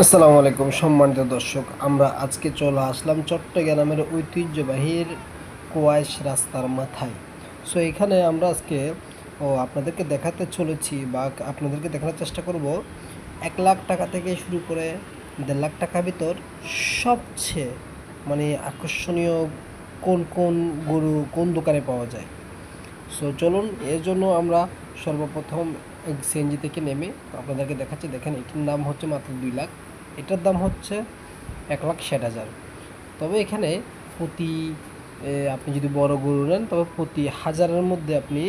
আসসালামু আলাইকুম, সম্মানিত দর্শক, আমরা আজকে চলে আসলাম চট্টগ্রামের ঐতিহ্যবাহীর কোয়াইশ রাস্তার মাথায়। সো এখানে আমরা আজকে, ও, আপনাদেরকে দেখাতে চলেছি বা আপনাদেরকে দেখানোর চেষ্টা করব, এক লাখ টাকা থেকে শুরু করে দেড় লাখ টাকার ভিতর সবচেয়ে মানে আকর্ষণীয় কোন কোন গরু কোন দোকানে পাওয়া যায়। সো চলুন, এর জন্য আমরা সর্বপ্রথম সিএনজি থেকে নেমে আপনাদেরকে দেখাচ্ছি, দেখেন এটির দাম হচ্ছে মাত্র দুই লাখ। এটার দাম হচ্ছে এক লাখ ষাট হাজার। তবে এখানে প্রতি আপনি যদি বড় গরু নেন, তবে প্রতি হাজারের মধ্যে আপনি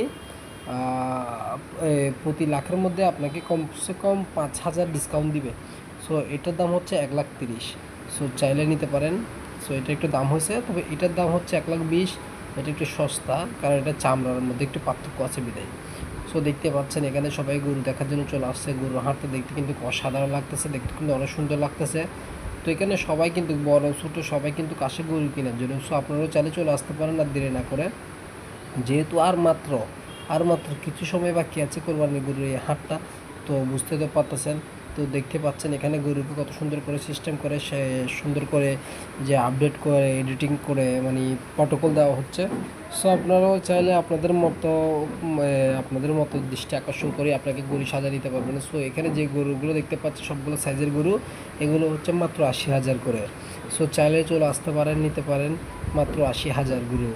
প্রতি লাখের মধ্যে আপনাকে কমসে কম পাঁচ হাজার ডিসকাউন্ট দিবে। সো এটার দাম হচ্ছে এক লাখ তিরিশ। সো চাইলে নিতে পারেন। সো এটা একটু দাম হয়েছে, তবে এটার দাম হচ্ছে এক লাখ বিশ। এটা একটু সস্তা, কারণ এটা চামড়ার মধ্যে একটু পার্থক্য আছে বিদায়। সো দেখতে পাচ্ছেন। এখানে সবাই গরু দেখার জন্য চলে আসছে। গরু হাঁটতে দেখতে কিন্তু অসাধারণ লাগতেছে। দেখতে কিন্তু অনেক সুন্দর লাগতেছে। তো এখানে সবাই কিন্তু বড়, ছোটো সবাই কিন্তু কাশে গরু কেনার জন্য সো আপনারাও চাইলে চলে আসতে পারেন আর দেরি না করে। যেহেতু আর মাত্র আর মাত্র কিছু সময় বাকি আছে কোরবানি গরুর এই হাটটা, তো বুঝতে তো পারতেছেন। তো দেখতে পাচ্ছেন এখানে গরুকে কত সুন্দর করে সিস্টেম করে, সে সুন্দর করে যে আপডেট করে এডিটিং করে মানে প্রটোকল দেওয়া হচ্ছে। সো আপনারাও চাইলে আপনাদের মতো আপনাদের মতো দৃষ্টি আকর্ষণ করে আপনাকে গরু সাজা দিতে পারবেন। সো এখানে যে গরুগুলো দেখতে পাচ্ছেন সবগুলো সাইজের গরু, এগুলো হচ্ছে মাত্র আশি হাজার করে। সো চাইলে চলে আসতে পারেন, নিতে পারেন, মাত্র আশি হাজার গরু।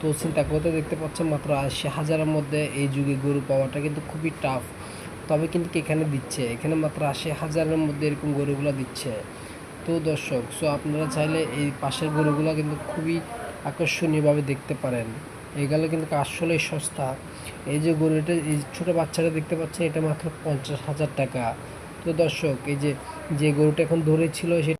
তো চিন্তা করতে দেখতে পাচ্ছেন, মাত্র আশি হাজারের মধ্যে এই যুগে গরু পাওয়াটা কিন্তু খুবই টাফ তবে কিন্তু এখানে দিচ্ছে? এখানে মাত্র আশি হাজারের মধ্যে এরকম গরুগুলো দিচ্ছে। তো দর্শক সো আপনারা চাইলে এই পাশের গরুগুলো কিন্তু খুবই আকর্ষণীয়ভাবে দেখতে পারেন। এগুলো কিন্তু আসলেই সস্তা। এই যে গরুটা, এই ছোটো বাচ্চাটা দেখতে পাচ্ছেন, এটা মাত্র পঞ্চাশ হাজার টাকা। তো দর্শক, এই যে যে গরুটা এখন ধরেছিল সেটা